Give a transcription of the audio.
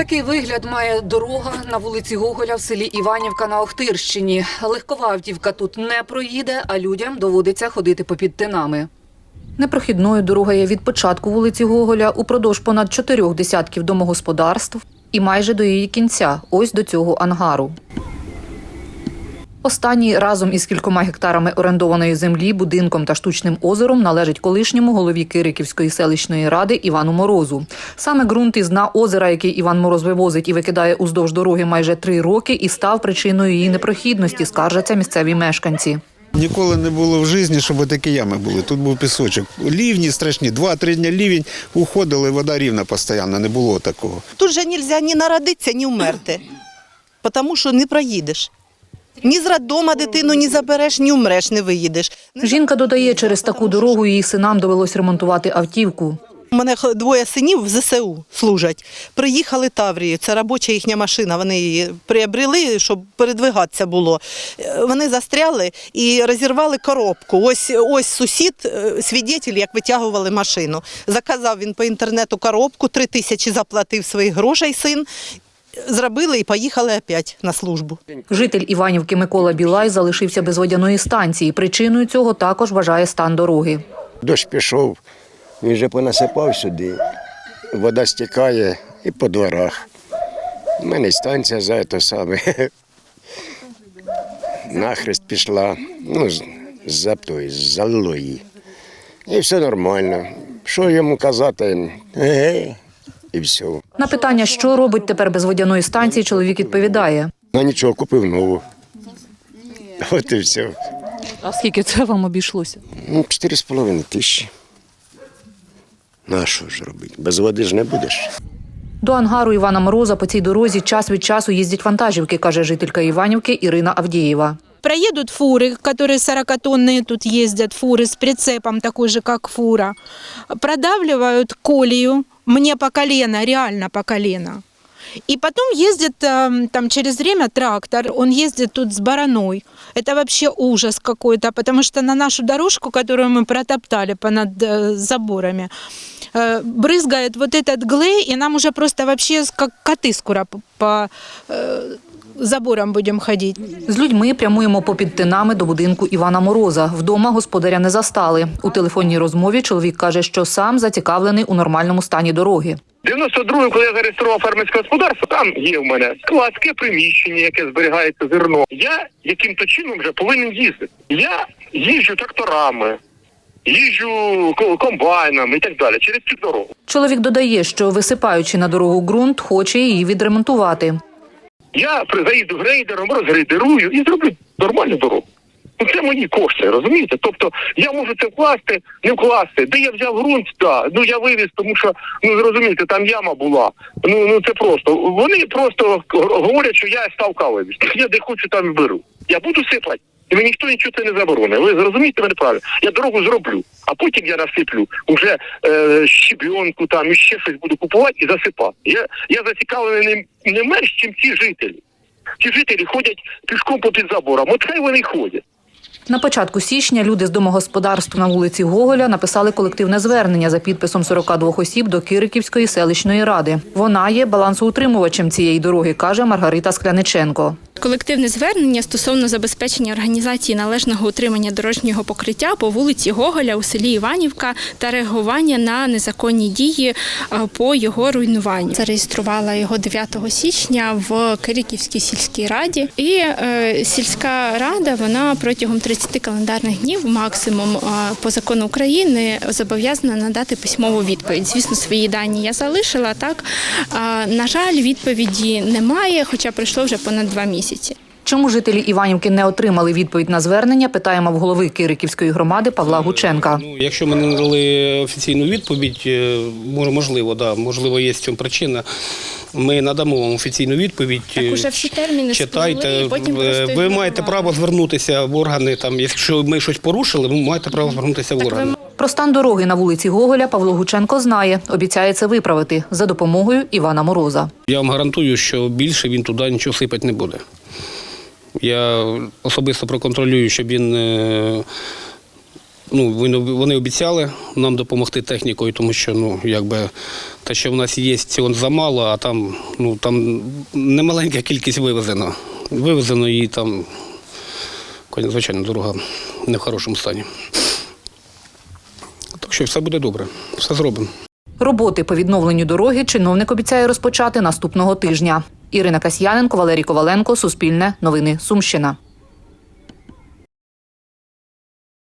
Такий вигляд має дорога на вулиці Гоголя в селі Іванівка на Охтирщині. Легкова автівка тут не проїде, а людям доводиться ходити попід тинами. Непрохідною дорога є від початку вулиці Гоголя упродовж понад чотирьох десятків домогосподарств і майже до її кінця, ось до цього ангару. Останній разом із кількома гектарами орендованої землі, будинком та штучним озером належить колишньому голові Кириківської селищної ради Івану Морозу. Саме ґрунт із дна озера, який Іван Мороз вивозить і викидає уздовж дороги майже три роки, і став причиною її непрохідності, скаржаться місцеві мешканці. Ніколи не було в житті, щоб такі ями були. Тут був пісочок. Лівні страшні, два-три дня лівень уходили, вода рівна постійно, не було такого. Тут же нельзя ні народитися, ні вмерти, тому що не проїдеш. Ні з роддома дитину не забереш, ні вмреш, не виїдеш. Жінка додає, через таку дорогу її синам довелось ремонтувати автівку. У мене двоє синів в ЗСУ служать. Приїхали Таврії, це робоча їхня машина. Вони її приобрели, щоб передвигатися було. Е, Вони застряли і розірвали коробку. Ось ось сусід, е, свідетель, як витягували машину. Заказав він по інтернету коробку, три тисячі заплатив своїх грошей син. Зробили і поїхали опять на службу. Житель Іванівки Микола Білай залишився без водяної станції. Причиною цього також вважає стан дороги. Дощ пішов, він вже понасипав сюди, вода стікає і по дворах. У мене й станція за те саме. Нахрест пішла, ну, з- за той, залило її. І все нормально. Що йому казати? Еге, і все. На питання, що робить тепер без водяної станції, чоловік відповідає. Ну нічого, купив нову. От і все. А скільки це вам обійшлося? Ну, 4,5 тисячі. На що ж робити? Без води ж не будеш. До ангару Івана Мороза по цій дорозі час від часу їздять вантажівки, каже жителька Іванівки Ірина Авдієва. Проедут фуры, которые 40-тонные тут ездят, фуры с прицепом такой же, как фура. Продавливают колею, мне по колено, реально по колено. И потом ездит эм, там через время трактор, он ездит тут с бараной. Это вообще ужас какой-то, потому что на нашу дорожку, которую мы протоптали понад э, заборами, э, брызгает вот этот глей, и нам уже просто вообще с- как коты скоро по, по э, заборам будем ходить. З людьми прямуємо попід тинами до будинку Івана Мороза. Вдома господаря не застали. У телефонній розмові чоловік каже, що сам зацікавлений у нормальному стані дороги. 92-ю, коли я зареєстрував фермерське господарство, там є в мене складське приміщення, яке зберігається зерно. Я яким-то чином вже повинен їздити. Я їжджу тракторами, їжджу ко- комбайнами і так далі через цю дорогу. Чоловік додає, що висипаючи на дорогу ґрунт, хоче її відремонтувати. Я заїду грейдером, розгрейдерую і зроблю нормальну дорогу. Ну це мої кошти, розумієте? Тобто я можу це вкласти, не вкласти. Де я взяв ґрунт, да. ну я вивіз, тому що ну зрозумієте, там яма була. Ну ну це просто. Вони просто говорять, що я став кавовість. Я де хочу, там і беру. Я буду сипати. І мені ніхто нічого це не заборонить. Ви зрозумієте мене правильно? Я дорогу зроблю, а потім я насиплю вже е, щебенку там і ще щось буду купувати і засипати. Я, я зацікавлений не, не менш, чим ці жителі. Ці жителі ходять пішком попід забором. От хай вони ходять. На початку січня люди з домогосподарств на вулиці Гоголя написали колективне звернення за підписом 42 осіб до Кириківської селищної ради. Вона є балансоутримувачем цієї дороги, каже Маргарита Скляниченко. Колективне звернення стосовно забезпечення організації належного утримання дорожнього покриття по вулиці Гоголя у селі Іванівка та реагування на незаконні дії е, по його руйнуванню. Зареєструвала його 9 січня в Кириківській сільській раді. І е, сільська рада вона протягом 30 календарних днів максимум е, по закону України зобов'язана надати письмову відповідь. Звісно, свої дані я залишила так. На жаль, відповіді немає, хоча пройшло вже понад два місяці. Чому жителі Іванівки не отримали відповідь на звернення? Питаємо в голови Кириківської громади Павла Гученка. Ну, якщо ми не надали офіційну відповідь, е, може- можливо, да, можливо, є в цьому причина. Ми надамо вам офіційну відповідь. Так уже всі терміни Читайте, потім Е, ви маєте право звернутися в органи. Там, якщо ми щось порушили, ви маєте право звернутися в органи. Про стан дороги на вулиці Гоголя Павло Гученко знає. Обіцяє це виправити за допомогою Івана Мороза. Я вам гарантую, що більше він туди нічого сипати не буде. Я особисто проконтролюю, щоб він е, Ну, вони- обіцяли нам допомогти технікою, тому що ну, якби, те, що в нас є, цього замало, а там, ну, там немаленька кількість вивезено. Вивезено і там, звичайно, дорога не в хорошому стані. Так що все буде добре, все зробимо. Роботи по відновленню дороги чиновник обіцяє розпочати наступного тижня. Ірина Касьяненко, Валерій Коваленко, Суспільне, Новини Сумщина.